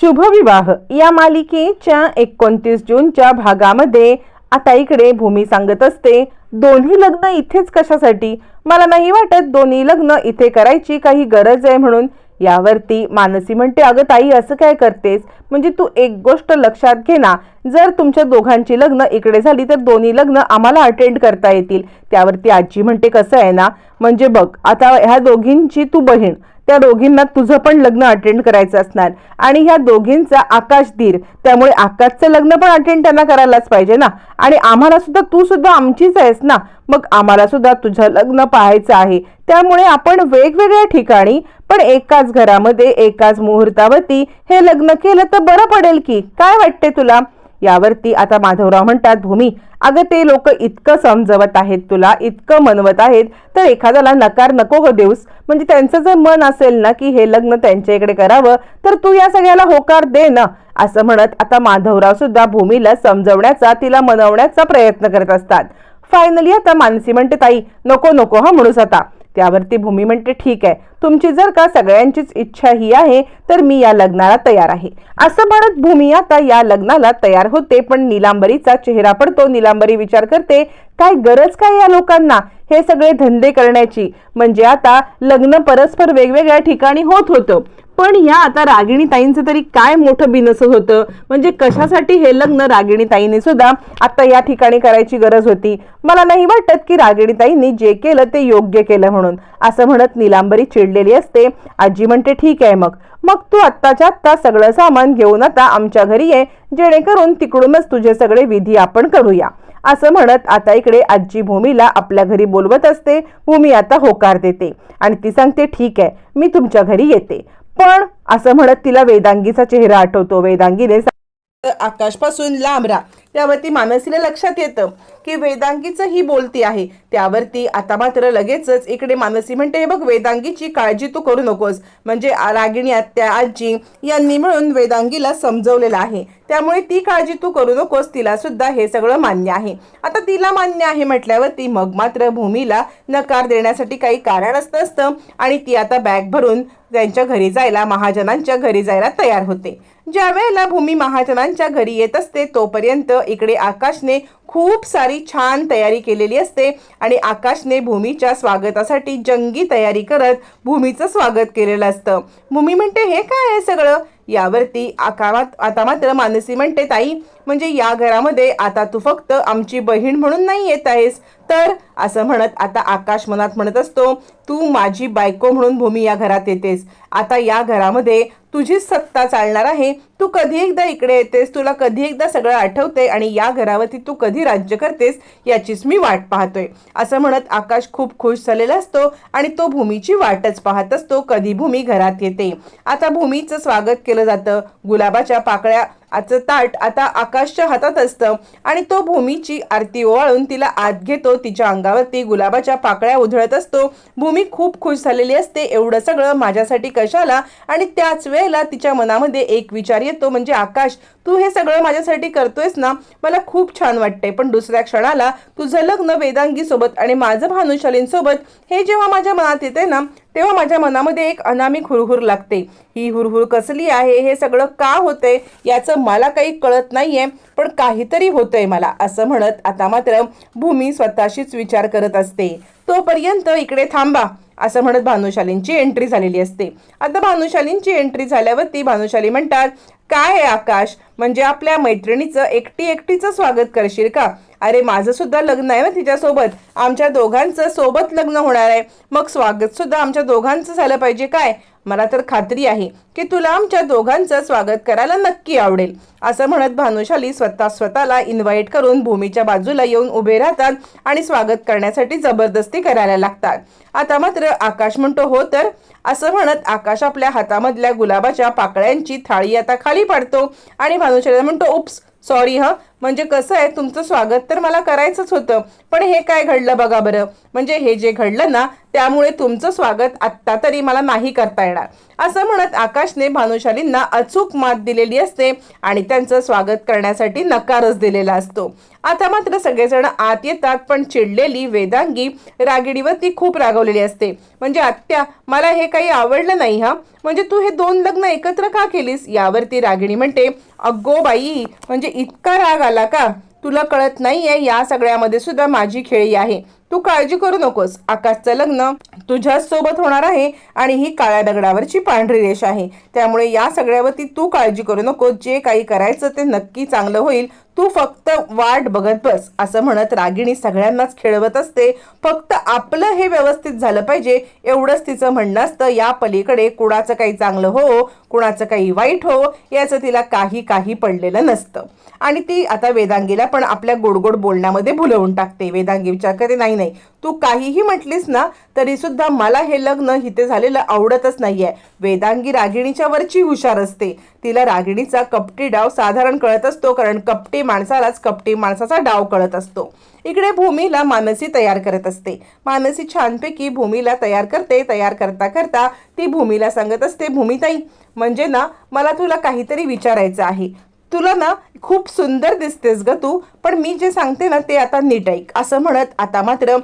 शुभविवाह. या मालिकेच्या एकोणतीस जूनच्या भागामध्ये आता इकडे भूमी सांगत असते दोन्ही लग्न इथेच कशासाठी? मला नाही वाटत दोन्ही लग्न इथे करायची काही गरज आहे म्हणून. यावरती मानसी म्हणते अगं ताई असं काय करतेस? म्हणजे तू एक गोष्ट लक्षात घे ना. जर तुमच्या दोघांची लग्न इकडे झाली तर दोन्ही लग्न आम्हाला अटेंड करता येतील. त्यावरती आजी म्हणते कसं आहे ना? म्हणजे बघ आता ह्या दोघींची तू बहीण त्या दोघींना तुझं पण लग्न अटेंड करायचं असणार. आणि ह्या दोघींचा आकाश धीर त्यामुळे आकाशचं लग्न पण अटेंड त्यांना करायलाच पाहिजे ना? आणि आम्हाला सुद्धा तू सुद्धा आमचीच आहेस ना? मग आम्हाला सुद्धा तुझं लग्न पाहायचं आहे. त्यामुळे आपण वेगवेगळ्या ठिकाणी पण एकाच घरामध्ये एकाच मुहूर्तावरती हे लग्न केलं तर बरं पडेल की? काय वाटते तुला? यावरती आता माधवराव म्हणतात भूमी अगं ते लोक इतकं समजवत आहेत तुला इतकं मनवत आहेत तर एखाद्याला नकार नको हो देऊस. म्हणजे त्यांचं जर मन असेल ना की हे लग्न त्यांच्या इकडे करावं तर तू या सगळ्याला होकार दे ना. असं म्हणत आता माधवराव सुद्धा भूमीला समजवण्याचा तिला मनवण्याचा प्रयत्न करत असतात. फायनली आता मानसी म्हणते ताई नको नको हा म्हणूस आता. त्यावरती भूमी म्हणते ठीक आहे. तुमची जर का सगळ्यांचीच इच्छा ही आहे तर मी या लग्नाला तयार आहे. असं म्हणत भूमी आता या लग्नाला तयार होते पण निलांबरीचा चेहरा पडतो. निलांबरी विचार करते काय गरज काय या लोकांना? हे सगळे धंदे करण्याची. म्हणजे आता लग्न परस्पर वेगवेगळ्या ठिकाणी होत होतं. पण या आता रागिणी ताईंचं तरी काय मोठं बिनस होतं? म्हणजे कशासाठी हे लग्न रागिणी ताईने सुद्धा आता या ठिकाणी करायची गरज होती? मला नाही वाटत की रागिणी ताईंनी जे केलं ते योग्य केलं म्हणून. असं म्हणत निलांबरी चिडलेली असते. आजी म्हणते ठीक आहे मग. मग तू आत्ताच्या आत्ता सगळं सामान घेऊन आता आमच्या घरी ये. जेणेकरून तिकडूनच तुझे सगळे विधी आपण करूया. असं म्हणत आता इकडे आजी भूमीला आपल्या घरी बोलवत असते. भूमी आता होकार देते आणि ती सांगते ठीक आहे. मी तुमच्या घरी येते. पण असं म्हणत तिला वेदांगीचा चेहरा आठवतो. वेदांगीने आकाशपासून लांब राहा. त्यावरती मानसीला लक्षात येतं की वेदांगीचं ही बोलती आहे. त्यावरती आता मात्र लगेचच इकडे मानसी म्हणते हे बघ वेदांगीची काळजी तू करू नकोस. म्हणजे रागिणी आत्या आजी यांनी मिळून वेदांगीला समजवलेलं आहे. त्यामुळे ती काळजी तू करू नकोस तिला सुद्धा हे सगळं मान्य आहे. आता तिला मान्य आहे म्हटल्यावरती मग मात्र भूमीला नकार देण्यासाठी काही कारणच नसतं आणि ती आता बॅग भरून त्यांच्या घरी जायला महाजनांच्या घरी जायला तयार होते. ज्या वेळेला भूमी महाजनांच्या घरी येत असते तोपर्यंत इकडे आकाशने खूप सारी छान तयारी केलेली असते आणि आकाशने भूमीच्या स्वागतासाठी जंगी तयारी करत भूमीचं स्वागत केलेलं असतं. भूमी म्हणते हे काय आहे सगळं? यावरती आकामात आता मात्र मानसी म्हणते ताई म्हणजे या घरामध्ये आता तू फक्त आमची बहीण म्हणून नाही येत आहेस. तर असं म्हणत आता आकाश मनात म्हणत असतो तू माझी बायको म्हणून भूमी या घरात येतेस. आता या घरामध्ये तुझीच सत्ता चालणार आहे. तू कधी एकदा इकडे येतेस तुला कधी एकदा सगळं आठवते आणि या घरावरती तू कधी राज्य करतेस याचीच मी वाट पाहतोय. असं म्हणत आकाश खूप खुश झालेला असतो आणि तो भूमीची वाटच पाहत असतो कधी भूमी घरात येते. आता भूमीचं स्वागत केलं जातं. गुलाबाच्या पाकळ्या आजचं ताट आता आकाशच्या हातात असतं आणि तो भूमीची आरती ओवाळून तिला आत घेतो. तिच्या अंगावरती गुलाबाच्या पाकळ्या उधळत असतो. भूमी खूप खुश झालेली असते. एवढं सगळं माझ्यासाठी कशाला? आणि त्याच वेळेला तिच्या मनामध्ये एक विचार येतो म्हणजे आकाश तू हे सगळं माझ्यासाठी करतोयस ना? मला खूप छान वाटते पण दुसऱ्या क्षणाला तुझं लग्न वेदांगीसोबत आणि माझं भानुशालींसोबत हे जेव्हा माझ्या मनात येते ना तेव्हा माझ्या मनामध्ये एक अनामिक हुरहुर लागते. ही हुरहुर कसली आहे? हे सगळं का होतंय? याचं मला काही कळत नाहीये पण काहीतरी होतंय मला असं म्हणत आता मात्र भूमी स्वतःशीच विचार करत असते. तोपर्यंत इकडे थांबा असं म्हणत भानुशालींची एंट्री झालेली असते. आता भानुशालींची एंट्री झाल्यावरती भानुशाली म्हणतात काय आहे आकाश? म्हणजे आपल्या मैत्रिणीचं एकटी एकटीचं स्वागत करशील का? अरे माझं सुद्धा लग्न आहे ना तिच्यासोबत. आमच्या दोघांचं सोबत लग्न होणार आहे. मग स्वागत सुद्धा आमच्या दोघांचं झालं पाहिजे काय? मला तर खात्री आहे की तुला आमच्या दोघांचं स्वागत करायला नक्की आवडेल. असं म्हणत भानुशाली स्वतः स्वतःला इन्व्हाइट करून भूमीच्या बाजूला येऊन उभे राहतात आणि स्वागत करण्यासाठी जबरदस्ती करायला लागतात. आता मात्र आकाश म्हणतो हो तर? असं म्हणत आकाश आपल्या हातामधल्या गुलाबाच्या पाकळ्यांची थाळी आता खाली पाडतो आणि भानुशालीला म्हणतो उप्स सॉरी हं. म्हणजे कसं आहे तुमचं स्वागत तर मला करायचंच होतं पण हे काय घडलं बघा बरं. म्हणजे हे जे घडलं ना त्यामुळे तुमचं स्वागत आत्ता तरी मला नाही करता येणार. असं म्हणत आकाशने भानुशालींना अचूक मात दिलेली असते आणि त्यांचं स्वागत करण्यासाठी नकारच दिलेला असतो. आता मात्र सगळेजण आत येतात पण चिडलेली वेदांगी रागिणीवर ती खूप रागवलेली असते. म्हणजे आत्या मला हे काही आवडलं नाही हा? म्हणजे तू हे दोन लग्न एकत्र का केलीस? यावरती रागिणी म्हणते अगो बाई म्हणजे इतका राग आला का? तुला कळत नाहीये या सगळ्यामध्ये सुद्धा माझी खेळी आहे. तू काळजी करू नकोस. आकाशचं लग्न तुझ्याच सोबत होणार आहे आणि ही काळ्या दगडावरची पांढरी रेष आहे. त्यामुळे या सगळ्यावरती तू काळजी करू नको जे काही करायचं ते नक्की चांगलं होईल. तू फक्त वाट बघत बस असं म्हणत रागिणी सगळ्यांनाच खेळवत असते. फक्त आपलं हे व्यवस्थित झालं पाहिजे. एवढंच तिचं म्हणणं असतं या पलीकडे कुणाचं काही चांगलं हो कुणाचं काही वाईट हो याचं तिला काही काही पडलेलं नसतं. आणि ती आता वेदांगीला पण आपल्या गोडगोड बोलण्यामध्ये भुलवून टाकते. वेदांगी विचार करते नाही नाही. तू काहीही म्हटलीस ना तरी सुद्धा मला हे लग्न इथे झालेलं आवडतच नाहीये. वेदांगी रागिणीच्या वरची हुशार असते. तिला रागिणीचा कपटी डाव साधारण कळत असतो कारण कपटी माणसालाच कपटी माणसाचा डाव कळत असतो. इकडे भूमीला मानसी तयार करत असते. मानसी छानपैकी भूमीला तयार करते तयार करता करता ती भूमीला सांगत असते भूमिताई म्हणजे ना मला तुला काहीतरी विचारायचं आहे. तुला ना खूप सुंदर दिसतेस ग तू पण मी जे सांगते ना ते आता नीट ऐक. असं म्हणत आता मात्र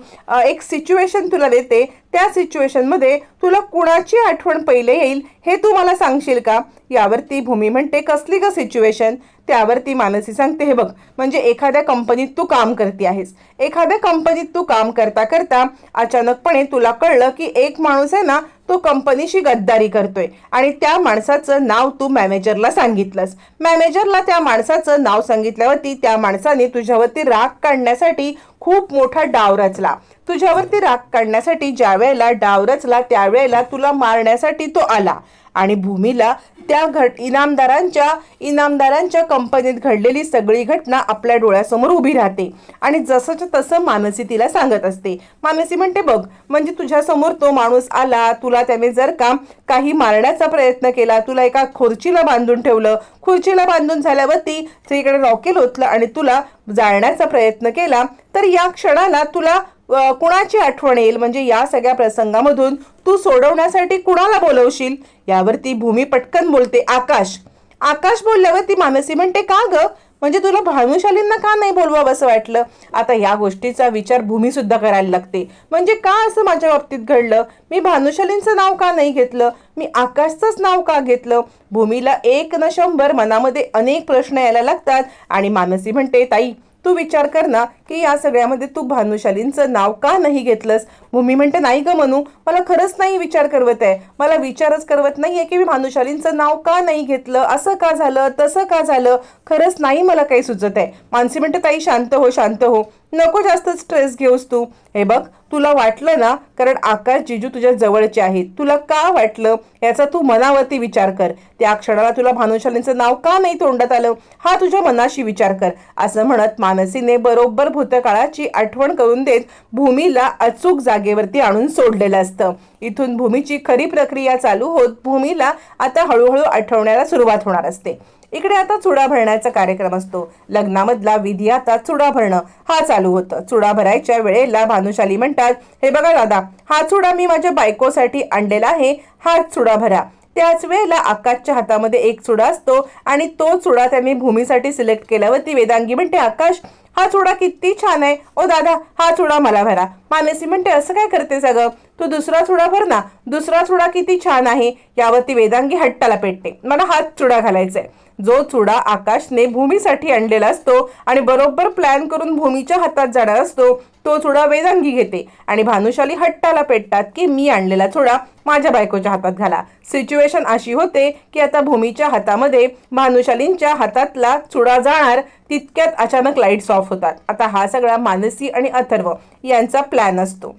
एक सिच्युएशन तुला देते. त्या सिच्युएशनमध्ये तुला कुणाची आठवण पहिले येईल हे तू मला सांगशील का? यावरती भूमी म्हणते कसली ग सिच्युएशन त्यावरती मानसी सांगते हे बघ म्हणजे एखाद्या कंपनीत तू काम करते आहेस. एखाद्या कंपनीत तू काम करता करता अचानकपणे तुला कळलं की एक माणूस आहे ना तो कंपनीशी गद्दारी करतोय आणि त्या माणसाचं नाव तू मॅनेजरला सांगितलंस. मॅनेजरला त्या माणसाचं नाव सांगितल्यावरती त्या माणसाने तुझ्यावरती राग काढण्यासाठी खूप मोठा डाव रचला. तुझ्यावरती राग काढण्यासाठी ज्या वेळेला डाव रचला त्यावेळेला तुला मारण्यासाठी तो आला. आणि भूमीला त्या घट इनामदारांच्या इनामदारांच्या कंपनीत घडलेली सगळी घटना आपल्या डोळ्यासमोर उभी राहते. आणि जसंच्या तसं मानसी तिला सांगत असते. मानसी म्हणते बघ म्हणजे तुझ्यासमोर तो माणूस आला. तुला त्याने जर का काही मारण्याचा प्रयत्न केला तुला एका खुर्चीला बांधून ठेवलं. खुर्चीला बांधून झाल्यावरती तिकडे रॉकेल ओतलं आणि तुला जाळण्याचा प्रयत्न केला तर या क्षणाला तुला कुणाची आठवण येईल? म्हणजे या सगळ्या प्रसंगामधून तू सोडवण्यासाठी कुणाला बोलवशील? यावर ती भूमी पटकन बोलते आकाश. आकाश बोलल्यावर ती मानसी म्हणते का ग? म्हणजे तुला भानुशालींना का नाही बोलवावं असं वाटलं? आता या गोष्टीचा विचार भूमीसुद्धा करायला लागते. म्हणजे का असं माझ्या बाबतीत घडलं? मी भानुशालींचं नाव का नाही घेतलं? मी आकाशचंच नाव का घेतलं? भूमीला एक न शंभर मनामध्ये अनेक प्रश्न यायला लागतात आणि मानसी म्हणते ताई तू विचार कर ना की या सगळ्यामध्ये तू भानुशालींचं नाव का नाही घेतलंस? भूमी म्हणते नाही ग म्हणू मला खरंच नाही विचार करवत आहे. मला विचारच करवत आहे की मी भानुशालींचं नाव का नाही घेतलं? असं का झालं? तसं का झालं? खरंच नाही मला काही सुचत आहे. मानसी म्हणते ताई शांत हो शांत हो. नको जास्त स्ट्रेस घेऊस तू. हे बघ तुला वाटलं ना कारण आकाश जिजू तुझ्या जवळचे आहेत तुला का वाटलं? याचा तू मनावरती विचार कर. त्या क्षणाला तुला भानुशालींचं नाव का नाही तोंडात आलं? हा तुझ्या मनाशी विचार कर. असं म्हणत मानसीने बरोबर भूतकाळाची आठवण करून देत भूमीला अचूक जागेवरती आणून सोडलेलं असतं. इथून भूमीची खरी प्रक्रिया चालू होत भूमीला आता हळूहळू आठवण्याला सुरुवात होणार असते. इकडे आता चुडा भरण्याचा कार्यक्रम असतो. लग्नामधला विधी आता चुडा भरणं. हा चालू होतं. चुडा भरायच्या वेळेला भानुशाली म्हणतात हे बघा दादा हा चुडा मी माझ्या बायकोसाठी आणलेला आहे. हा चुडा भरा. त्याच वेळेला आकाशच्या हातामध्ये एक चुडा असतो आणि तो चुडा त्यांनी भूमीसाठी सिलेक्ट केल्यावरती वेदांगी म्हणते आकाश हा चुडा किती छान आहे. ओ दादा हा चुडा मला भरा. मानसी म्हणते असं काय करते सगळं तू दुसरा चुडा भर ना दुसरा चुडा किती छान आहे यावरती वेदांगी हट्टाला पेटते. मला हात चुडा घालायचा आहे. जो चुडा आकाशने भूमीसाठी आणलेला असतो आणि बरोबर प्लॅन करून भूमीच्या हातात जाणार असतो तो चुडा वेदांगी घेते. आणि भानुशाली हट्टाला पेटतात की मी आणलेला चुडा माझ्या बायकोच्या हातात घाला. सिच्युएशन अशी होते की आता भूमीच्या हातामध्ये भानुशालींच्या हातातला चुडा जाणार तितक्यात अचानक लाईट्स ऑफ होतात. आता हा सगळा मानसी आणि अथर्व यांचा प्लॅन असतो.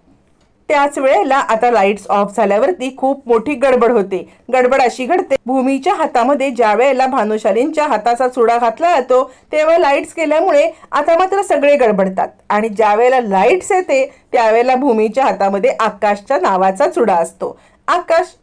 त्याच वेळेला आता लाईट्स ऑफ झाल्यावरती खूप मोठी गडबड होते. गडबड अशी घडते भूमीच्या हातामध्ये ज्या वेळेला भानुशालींच्या हाताचा चुडा घातला जातो तेव्हा लाईट्स केल्यामुळे आता मात्र सगळे गडबडतात. आणि ज्या वेळेला लाईट्स येते त्यावेळेला भूमीच्या हातामध्ये आकाशच्या नावाचा चुडा असतो. आकाश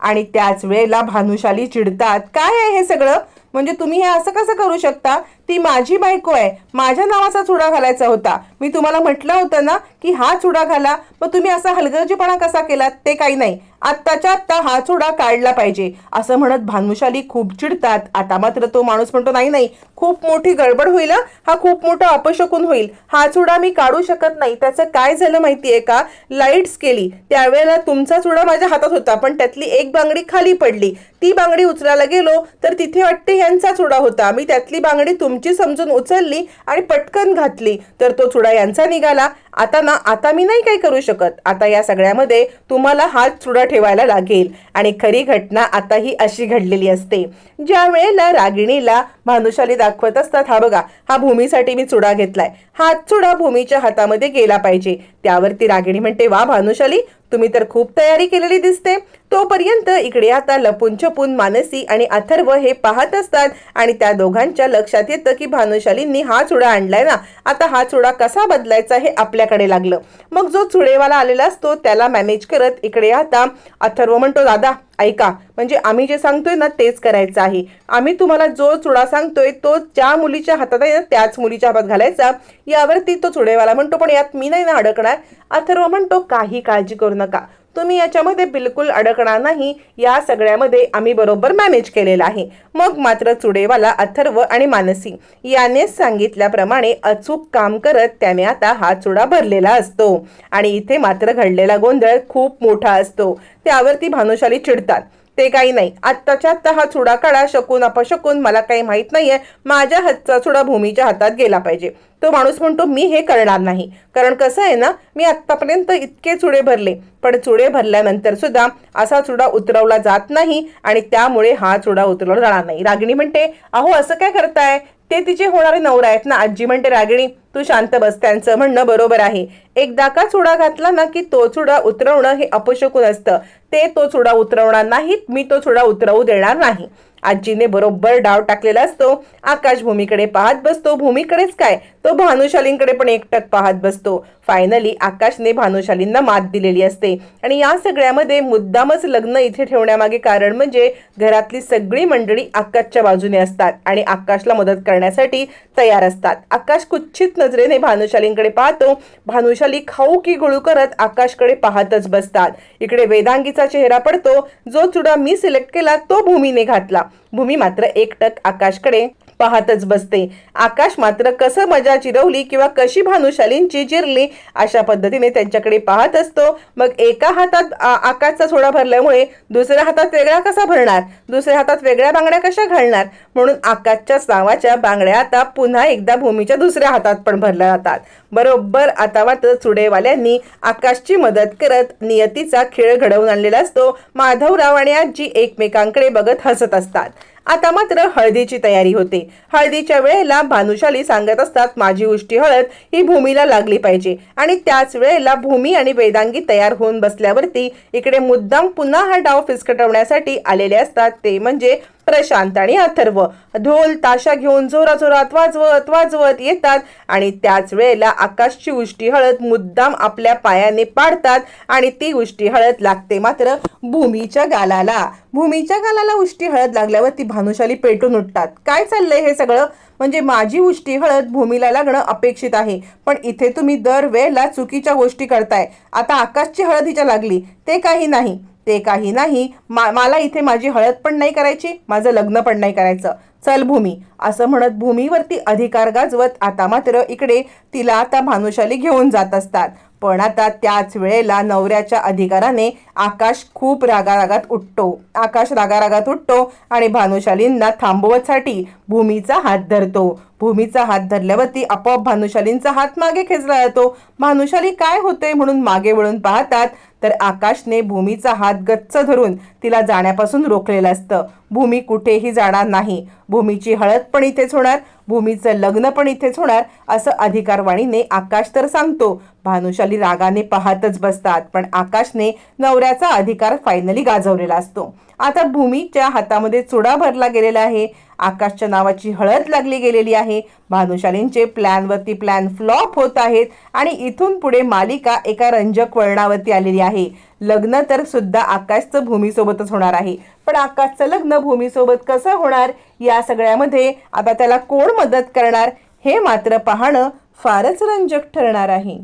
आणि त्याच वेळेला भानुशाली चिडतात काय आहे हे सगळं? म्हणजे तुम्ही हे असं कसं करू शकता? ती माझी बायको आहे. माझ्या नावाचा चुडा घालायचा होता. मी तुम्हाला म्हटलं होतं ना की हा चुडा घाला. मग तुम्ही असा हलगर्जीपणा कसा केलात? ते काही नाही. आत्ताच्या आत्ता हा चुडा काढला पाहिजे. असं म्हणत भानुशाली खूप चिडतात. आता मात्र तो माणूस म्हणतो नाही नाही खूप मोठी गडबड होईल हा. खूप मोठा अपशकून होईल. हा चुडा मी काढू शकत नाही. त्याचं काय झालं माहितीये का? लाईट्स केली. त्यावेळेला तुमचा चुडा माझ्या हातात होता पण त्यातली एक बांगडी खाली पडली. ती बांगडी उचलायला गेलो तर तिथे वाटते यांचा चुडा होता. मी त्यातली बांगडी तुमची समजून उचलली आणि पटकन घातली तर तो चुडा यांचा निघाला. आता ना आता मी नाही काही करू शकत. आता या सगळ्यामध्ये तुम्हाला हात चुडा ठेवायला लागेल. आणि खरी घटना आता ही अशी घडलेली असते. ज्या वेळेला रागिणीला भानुशाली दाखवत असतात हा बघा हा भूमीसाठी मी चुडा घेतलाय. हा चुडा भूमीच्या हातामध्ये गेला पाहिजे. त्यावरती रागिणी म्हणते वा भानुशाली तुम्ही तर खूप तयारी केलेली दिसते. तोपर्यंत इकडे आता लपून छपून मानसी आणि अथर्व हे पाहत असतात आणि त्या दोघांच्या लक्षात येतं की भानुशालींनी हा चुडा आणलाय ना. आता हा चुडा कसा बदलायचा हे आपल्याकडे लागलं. मग जो चुडेवाला आलेला असतो त्याला मॅनेज करत इकडे आता अथर्व म्हणतो दादा ऐका म्हणजे आम्ही जे सांगतोय ना तेच करायचं आहे. आम्ही तुम्हाला जो चुडा सांगतोय तो ज्या मुलीच्या हातात आहे ना त्याच मुलीच्या हातात घालायचा. यावरती तो चुडेवाला म्हणतो पण यात मी नाही ना अडकणार. अथर्व म्हणतो काही काळजी करू नका. तुम्ही याच्यामध्ये बिलकुल अडकणार नाही. या सगळ्यामध्ये आम्ही बरोबर मॅनेज केलेलं आहे. मग मात्र चुडेवाला अथर्व आणि मानसी याने सांगितल्याप्रमाणे अचूक काम करत त्याने आता हा चुडा भरलेला असतो. आणि इथे मात्र घडलेला गोंधळ खूप मोठा असतो. त्यावरती भानुशाली चिडतात. ते काही नाही. आत्ताच्या आत्ता हा चुडा काढा शकून अपशकून मला काही माहीत नाहीये. माझ्या हातचा चुडा भूमीच्या हातात गेला पाहिजे. तो माणूस म्हणतो मी हे करणार नाही. कारण कसं आहे ना मी आत्तापर्यंत इतके चुडे भरले. पण चुडे भरल्यानंतर सुद्धा असा चुडा उतरवला जात नाही आणि त्यामुळे हा चुडा उतरवला जाणार नाही. रागिणी म्हणते अहो असं काय करताय? ते तिचे होणारे नवरा आहेत ना. आजी म्हणते रागिणी तू शांत बस. त्यांचं म्हणणं बरोबर आहे. एकदा का चुडा घातला ना की तो चुडा उतरवणं हे अपशकून असतं. ते तो चुडा उतरवणार नाहीत. मी तो चुडा उतरवू देणार नाही. आजीने बरोबर डाव टाकलेला असतो. आकाश भूमीकडे पाहत बसतो. भूमीकडेच काय? तो भानुशालींकडे पण एकटक पाहत बसतो. फायनली आकाशने भानुशालींना मात दिलेली असते. आणि या सगळ्यामध्ये मुद्दामच लग्न इथे ठेवण्यामागे कारण म्हणजे घरातली सगळी मंडळी आकाशच्या बाजूने असतात आणि आकाशला मदत करण्यासाठी तयार असतात. आकाश कुच्छित नजरेने भानुशालींकडे पाहतो. भानुशाली खाऊ की गुळू करत आकाशकडे पाहतच बसतात. इकडे वेदांगीचा चेहरा पडतो. जो चुडा मी सिलेक्ट केला तो भूमीने घातला. enough. भूमी मात्र एकटक आकाशकडे पाहतच बसते. आकाश मात्र कसं मजा चिरवली किंवा कशी भानुशालींची जिरली अशा पद्धतीने त्यांच्याकडे पाहत असतो. मग एका हातात आकाशचा सोडा भरल्यामुळे दुसऱ्या हातात वेगळा कसा भरणार? दुसऱ्या हातात वेगळ्या बांगड्या कशा घालणार? म्हणून आकाशच्या नावाच्या बांगड्या आता पुन्हा एकदा भूमीच्या दुसऱ्या हातात पण भरल्या जातात. बरोबर आता मात्र चुडेवाल्यांनी आकाशची मदत करत नियतीचा खेळ घडवून आणलेला असतो. माधवराव आणि आजी एकमेकांकडे बघत हसत असतात. आता मात्र हळदीची तयारी होते. हळदीच्या वेळेला भानुशाली सांगत असतात माझी उष्टी हळद ही भूमीला लागली पाहिजे. आणि त्याच वेळेला भूमी आणि वेदांगी तयार होऊन बसल्यावरती इकडे मुद्दाम पुन्हा हा डाव फिसकटवण्यासाठी आलेले असतात. ते म्हणजे प्रशांत आणि अथर्व. ढोल ताशा घेऊन जोरा जोरात वाजवत वाजवत येतात आणि त्याच वेळेला आकाशची उष्टी हळद मुद्दाम आपल्या पायाने पाडतात आणि ती उष्टी हळद लागते मात्र भूमीच्या गालाला. भूमीच्या गालाला उष्टी हळद लागल्यावर ती भानुशाली पेटून उठतात. काय चाललंय हे सगळं? म्हणजे माझी उष्टी हळद भूमीला लागणं अपेक्षित आहे पण इथे तुम्ही दरवेळेला चुकीच्या गोष्टी करताय. आता आकाशची हळद हिच्या लागली ते काही नाही. ते काही नाही. मा मला इथे माझी हळद पण नाही करायची माझं लग्न पण नाही करायचं. चल भूमी. असं म्हणत भूमीवरती अधिकार गाजवत आता मात्र इकडे तिला आता भानुशाली घेऊन जात असतात. पण आता त्याच वेळेला नवऱ्याच्या अधिकाराने आकाश खूप रागारागात उठतो. आकाश रागारागात उठतो आणि भानुशालींना थांबवण्यासाठी भूमीचा हात धरतो. भूमीचा हात धरल्यावरती आपोआप भानुशालींचा हात मागे खेचला जातो. भानुशाली काय होते म्हणून मागे वळून पाहतात? तर आकाशने भूमीचा हात गच्च धरून तिला जाण्यापासून रोखलेलं असतं. भूमी कुठेही जाणार नाही. भूमीची हळद पण इथेच होणार. भूमीचं लग्न पण इथेच होणार असं अधिकारवाणीने आकाश तर सांगतो. भानुशाली रागाने पाहतच बसतात पण आकाशने नवऱ्याचा अधिकार फायनली गाजवलेला असतो. आता भूमीच्या हातामध्ये चुडा भरला गेलेला आहे. आकाशच्या नावाची हळद लागली गेलेली आहे. भानुशालींचे प्लॅनवरती प्लॅन फ्लॉप होत आहेत आणि इथून पुढे मालिका एका रंजक वळणावरती आलेली आहे. लग्न तर सुद्धा आकाशचं भूमीसोबतच होणार आहे. पण आकाशचं लग्न भूमीसोबत कसं होणार? या सगळ्यामध्ये आता त्याला कोण मदत करणार? हे मात्र पाहणं फारच रंजक ठरणार आहे.